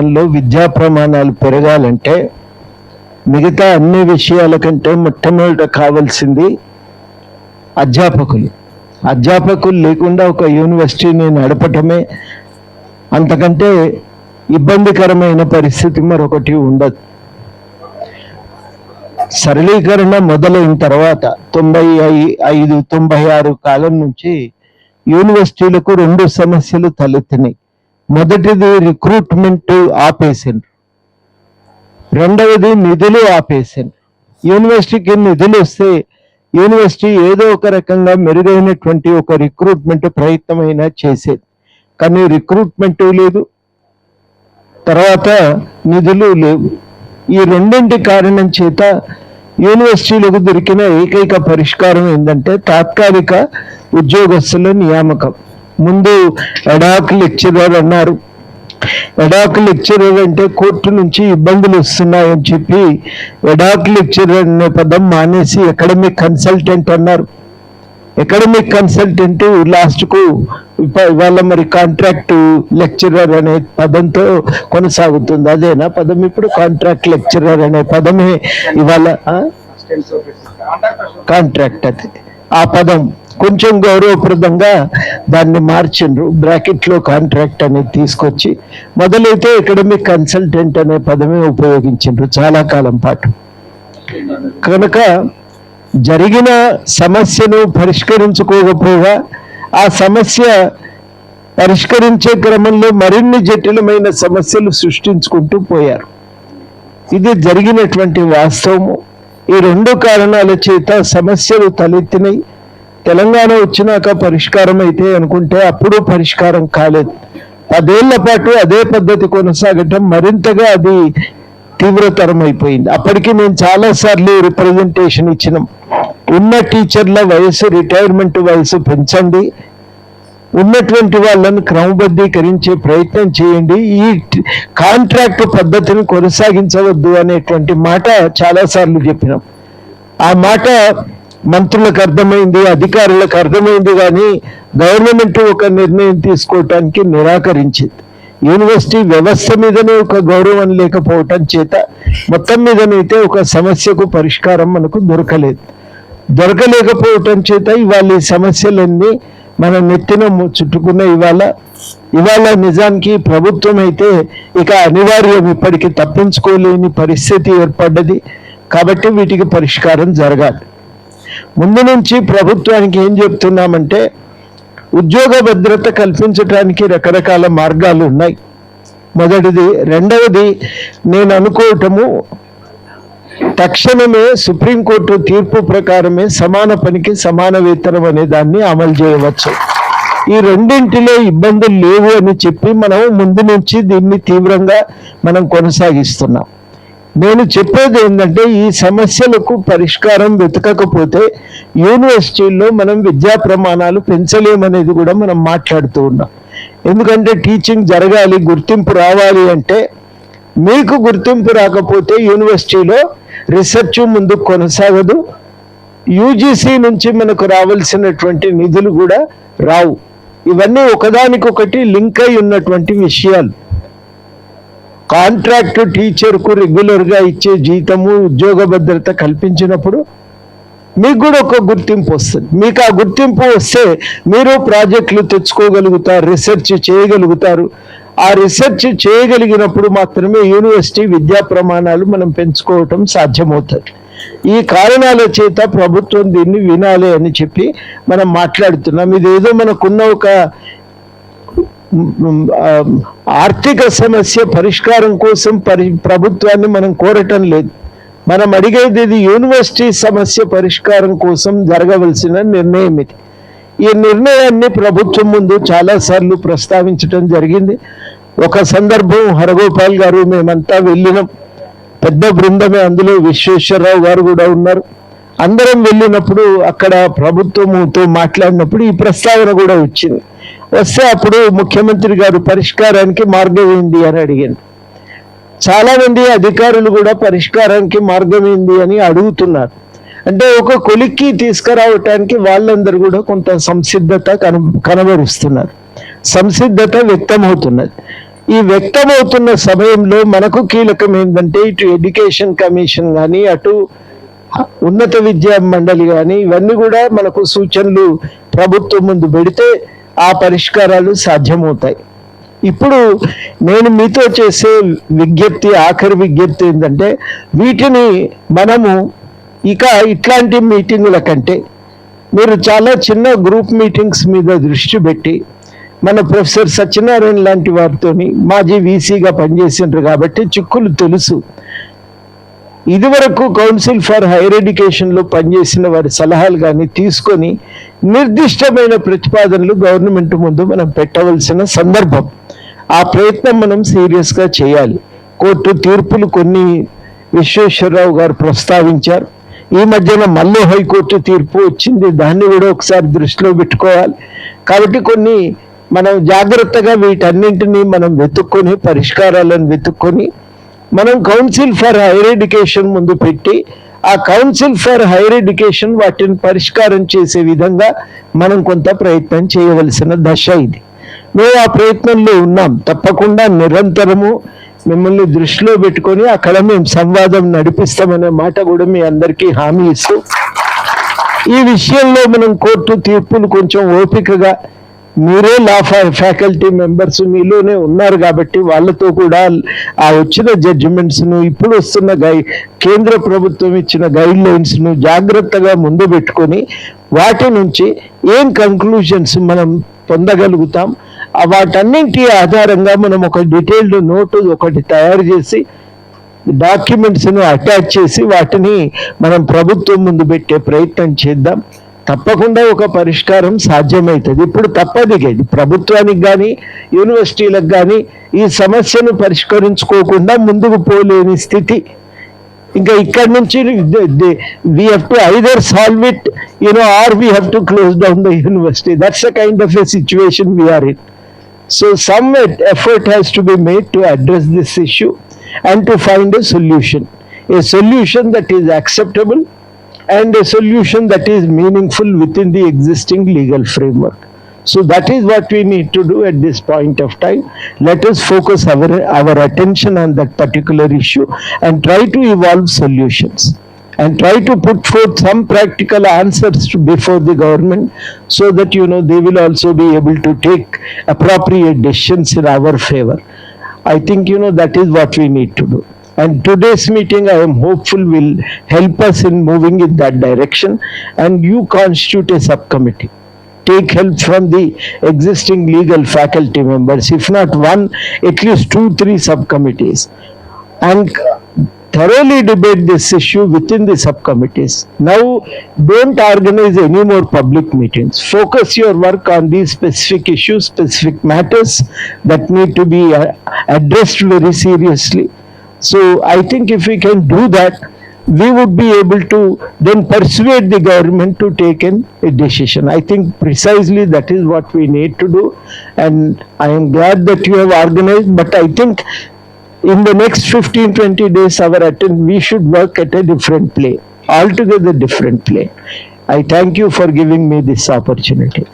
విధానంలో విద్యా ప్రమాణాలు పెరగాలంటే మిగతా అన్ని విషయాల కంటే మొట్టమొదట కావాల్సింది అధ్యాపకులు. అధ్యాపకులు లేకుండా ఒక యూనివర్సిటీని నడపటమే అంతకంటే ఇబ్బందికరమైన పరిస్థితి మరొకటి ఉండదు. సరళీకరణ మొదలైన తర్వాత తొంభై ఐ- ఐదు తొంభై ఆరు కాలం నుంచి యూనివర్సిటీలకు రెండు సమస్యలు తలెత్తినాయి. మొదటిది రిక్రూట్మెంట్ ఆపేసిండ్రు. రెండవది నిధులు ఆపేసిండ్రు. యూనివర్సిటీకి నిధులు వస్తే యూనివర్సిటీ ఏదో ఒక రకంగా మెరుగైనటువంటి ఒక రిక్రూట్మెంట్ ప్రయత్నమైనా చేసేది. కానీ రిక్రూట్మెంట్ లేదు. తర్వాత నిధులు లేవు. ఈ రెండింటి కారణం చేత యూనివర్సిటీలకు దొరికిన ఏకైక పరిష్కారం ఏంటంటే తాత్కాలిక ఉద్యోగస్తుల నియామకం. ముందు ఎడాక్ లెక్చరర్ అన్నారు. ఎడాక్ లెక్చరర్ అంటే కోర్టు నుంచి ఇబ్బందులు వస్తున్నాయని చెప్పి ఎడాక్ లెక్చరర్ అనే పదం మానేసి అకాడమిక్ కన్సల్టెంట్ అన్నారు. అకాడమిక్ కన్సల్టెంట్ లాస్ట్కు ఇప్ప- ఇవాళ మరి కాంట్రాక్ట్ లెక్చరర్ అనే పదంతో కొనసాగుతుంది. అదేనా పదం ఇప్పుడు? కాంట్రాక్ట్ లెక్చరర్ అనే పదమే ఇవాళ? కాంట్రాక్ట్ అది. ఆ పదం. కొంచెం గౌరవప్రదంగా దాన్ని మార్చిండ్రు బ్రాకెట్లో కాంట్రాక్ట్ అనేది తీసుకొచ్చి మొదలైతే అకాడమిక్ కన్సల్టెంట్ అనే పదమే ఉపయోగించిండ్రు చాలా కాలం పాటు. కనుక జరిగిన సమస్యను పరిష్కరించుకోకపోగా ఆ సమస్య పరిష్కరించే క్రమంలో మరిన్ని జటిలమైన సమస్యలు సృష్టించుకుంటూ పోయారు. ఇది జరిగినటువంటి వాస్తవము. ఈ రెండు కారణాల చేత సమస్యలు తలెత్తినాయి. తెలంగాణ వచ్చినాక పరిష్కారం అయితే అనుకుంటే అప్పుడు పరిష్కారం కాలేదు. పదేళ్ళ పాటు అదే పద్ధతి కొనసాగటం మరింతగా అది తీవ్రతరం అయిపోయింది అప్పటికి మేము చాలా సార్లు రిప్రజెంటేషన్ ఇచ్చినాం. ఉన్న టీచర్ల వయసు రిటైర్మెంట్ వయసు పెంచండి. ఉన్నటువంటి వాళ్ళని క్రమబద్ధీకరించే ప్రయత్నం చేయండి. ఈ కాంట్రాక్ట్ పద్ధతిని కొనసాగించవద్దు అనేటువంటి మాట చాలా సార్లు చెప్పినాం. ఆ మాట మంత్రులకు అర్థమైంది అధికారులకు అర్థమైంది కానీ గవర్నమెంట్ ఒక నిర్ణయం తీసుకోవటానికి నిరాకరించింది. యూనివర్సిటీ వ్యవస్థ మీదనే ఒక గౌరవం లేకపోవటం చేత మొత్తం మీదనైతే ఒక సమస్యకు పరిష్కారం మనకు దొరకలేదు. దొరకలేకపోవటం చేత ఇవాళ ఈ సమస్యలన్నీ మన నెత్తిన చుట్టుకున్న ఇవాళ ఇవాళ నిజానికి ప్రభుత్వం అయితే ఇక అనివార్యం ఇప్పటికీ తప్పించుకోలేని పరిస్థితి ఏర్పడ్డది. కాబట్టి వీటికి పరిష్కారం జరగాలి. ముందు నుంచి ప్రభుత్వానికి ఏం చెప్తున్నామంటే ఉద్యోగ భద్రత కల్పించడానికి రకరకాల మార్గాలు ఉన్నాయి. మొదటిది రెండవది నేను అనుకోవటము తక్షణమే సుప్రీంకోర్టు తీర్పు ప్రకారమే సమాన పనికి సమాన వేతనం అనే దాన్ని అమలు చేయవచ్చు. ఈ రెండింటిలో ఇబ్బందులు లేవు అని చెప్పి మనం ముందు నుంచి దీన్ని తీవ్రంగా మనం కొనసాగిస్తున్నాం. నేను చెప్పేది ఏంటంటే ఈ సమస్యలకు పరిష్కారం వెతకకపోతే యూనివర్సిటీల్లో మనం విద్యా ప్రమాణాలు పెంచలేమనేది కూడా మనం మాట్లాడుతూ ఉన్నాం. ఎందుకంటే టీచింగ్ జరగాలి గుర్తింపు రావాలి అంటే మీకు గుర్తింపు రాకపోతే యూనివర్సిటీలో రీసెర్చ్ ముందుకు కొనసాగదు. యూజీసీ నుంచి మనకు రావాల్సినటువంటి నిధులు కూడా రావు. ఇవన్నీ ఒకదానికొకటి లింక్ అయి ఉన్నటువంటి విషయాలు. కాంట్రాక్ట్ టీచర్కు రెగ్యులర్గా ఇచ్చే జీతము ఉద్యోగ భద్రత కల్పించినప్పుడు మీకు కూడా ఒక గుర్తింపు వస్తుంది. మీకు ఆ గుర్తింపు వస్తే మీరు ప్రాజెక్టులు తెచ్చుకోగలుగుతారు రీసెర్చ్ చేయగలుగుతారు. ఆ రీసెర్చ్ చేయగలిగినప్పుడు మాత్రమే యూనివర్సిటీ విద్యా ప్రమాణాలు మనం పెంచుకోవటం సాధ్యమవుతుంది. ఈ కారణాల చేత ప్రభుత్వం దీన్ని వినాలి అని చెప్పి మనం మాట్లాడుతున్నాం. ఇదేదో మనకున్న ఒక ఆర్థిక సమస్య పరిష్కారం కోసం పరి ప్రభుత్వాన్ని మనం కోరటం లేదు. మనం అడిగేది ఇది యూనివర్సిటీ సమస్య పరిష్కారం కోసం జరగవలసిన నిర్ణయం ఇది. ఈ నిర్ణయాన్ని ప్రభుత్వం ముందు చాలాసార్లు ప్రస్తావించడం జరిగింది. ఒక సందర్భం హరగోపాల్ గారు మేమంతా వెళ్ళినాం. పెద్ద బృందమే అందులో విశ్వేశ్వరరావు గారు కూడా ఉన్నారు. అందరం వెళ్ళినప్పుడు అక్కడ ప్రభుత్వముతో మాట్లాడినప్పుడు ఈ ప్రస్తావన కూడా వచ్చింది. వస్తే అప్పుడు ముఖ్యమంత్రి గారు పరిష్కారానికి మార్గం ఏంది అని అడిగాను చాలా మంది అధికారులు కూడా పరిష్కారానికి మార్గం ఏంది అని అడుగుతున్నారు. అంటే ఒక కొలిక్కి తీసుకురావటానికి వాళ్ళందరూ కూడా కొంత సంసిద్ధత కన కనబరుస్తున్నారు. సంసిద్ధత వ్యక్తమవుతున్నది. ఈ వ్యక్తమవుతున్న సమయంలో మనకు కీలకం ఏంటంటే ఇటు ఎడ్యుకేషన్ కమిషన్ కానీ అటు ఉన్నత విద్యా మండలి కానీ ఇవన్నీ కూడా మనకు సూచనలు ప్రభుత్వం ముందు పెడితే ఆ పరిష్కారాలు సాధ్యమవుతాయి. ఇప్పుడు నేను మీతో చేసే విజ్ఞప్తి ఆఖరి విజ్ఞప్తి ఏంటంటే వీటిని మనము ఇక ఇట్లాంటి మీటింగుల కంటే మీరు చాలా చిన్న గ్రూప్ మీటింగ్స్ మీద దృష్టి పెట్టి మన ప్రొఫెసర్ సత్యనారాయణ లాంటి వారితోని మాజీ వీసీగా పనిచేసిండ్రు కాబట్టి చిక్కులు తెలుసు. ఇదివరకు కౌన్సిల్ ఫర్ హైయర్ ఎడ్యుకేషన్లో పనిచేసిన వారి సలహాలు కానీ తీసుకొని నిర్దిష్టమైన ప్రతిపాదనలు గవర్నమెంట్ ముందు మనం పెట్టవలసిన సందర్భం. ఆ ప్రయత్నం మనం సీరియస్గా చేయాలి. కోర్టు తీర్పులు కొన్ని విశ్వేశ్వరరావు గారు ప్రస్తావించారు. ఈ మధ్యన మళ్ళీ హైకోర్టు తీర్పు వచ్చింది. దాన్ని కూడా ఒకసారి దృష్టిలో పెట్టుకోవాలి. కాబట్టి కొన్ని మనం జాగ్రత్తగా వీటన్నింటినీ మనం వెతుక్కొని పరిష్కారాలను వెతుక్కొని మనం కౌన్సిల్ ఫర్ హైయర్ ఎడ్యుకేషన్ ముందు పెట్టి ఆ కౌన్సిల్ ఫర్ హైయర్ ఎడ్యుకేషన్ వాటిని పరిష్కారం చేసే విధంగా మనం కొంత ప్రయత్నం చేయవలసిన దశ ఇది. మేము ఆ ప్రయత్నంలో ఉన్నాం. తప్పకుండా నిరంతరము మిమ్మల్ని దృష్టిలో పెట్టుకొని అక్కడ మేము సంవాదం నడిపిస్తామనే మాట కూడా మీ అందరికీ హామీ ఇస్తూ ఈ విషయంలో మనం కోర్టు తీర్పులు కొంచెం ఓపికగా మీరే లా ఫ్యాకల్టీ మెంబర్స్ మీలోనే ఉన్నారు కాబట్టి వాళ్ళతో కూడా ఆ వచ్చిన జడ్జిమెంట్స్ను ఇప్పుడు వస్తున్న గై కేంద్ర ప్రభుత్వం ఇచ్చిన గైడ్ లైన్స్ను జాగ్రత్తగా ముందు పెట్టుకొని వాటి నుంచి ఏం కంక్లూజన్స్ మనం పొందగలుగుతాం? వాటన్నింటి ఆధారంగా మనం ఒక డీటెయిల్డ్ నోటు ఒకటి తయారు చేసి డాక్యుమెంట్స్ను అటాచ్ చేసి వాటిని మనం ప్రభుత్వం ముందు పెట్టే ప్రయత్నం చేద్దాం. తప్పకుండా ఒక పరిష్కారం సాధ్యమవుతుంది ఇప్పుడు తప్పదు ఇది. ప్రభుత్వానికి కానీ యూనివర్సిటీలకు కానీ ఈ సమస్యను పరిష్కరించుకోకుండా ముందుకు పోలేని స్థితి. ఇంకా ఇక్కడ నుంచి we have to either solve it you know or we have to close down the university that's a kind of a situation we are in so some effort has to be made to address this issue and to find a solution a solution that is acceptable and a solution that is meaningful within the existing legal framework. So that is what we need to do at this point of time. Let us focus our, our attention on that particular issue and try to evolve solutions and try to put forth some practical answers before the government so that you know they will also be able to take appropriate decisions in our favor. I think you know that is what we need to do. And today's meeting, I am hopeful, will help us in moving in that direction. And you constitute a subcommittee. Take help from the existing legal faculty members, if not one, at least two, three subcommittees. And thoroughly debate this issue within the subcommittees. Now, don't organize any more public meetings. Focus your work on these specific issues, specific matters that need to be uh, addressed very seriously. So, I think if we can do that, we would be able to then persuade the government to take an, a decision. I think precisely that is what we need to do. And I am glad that you have organized, but I think in the next 15 20 days our attend we should work at a different play altogether different play i thank you for giving me this opportunity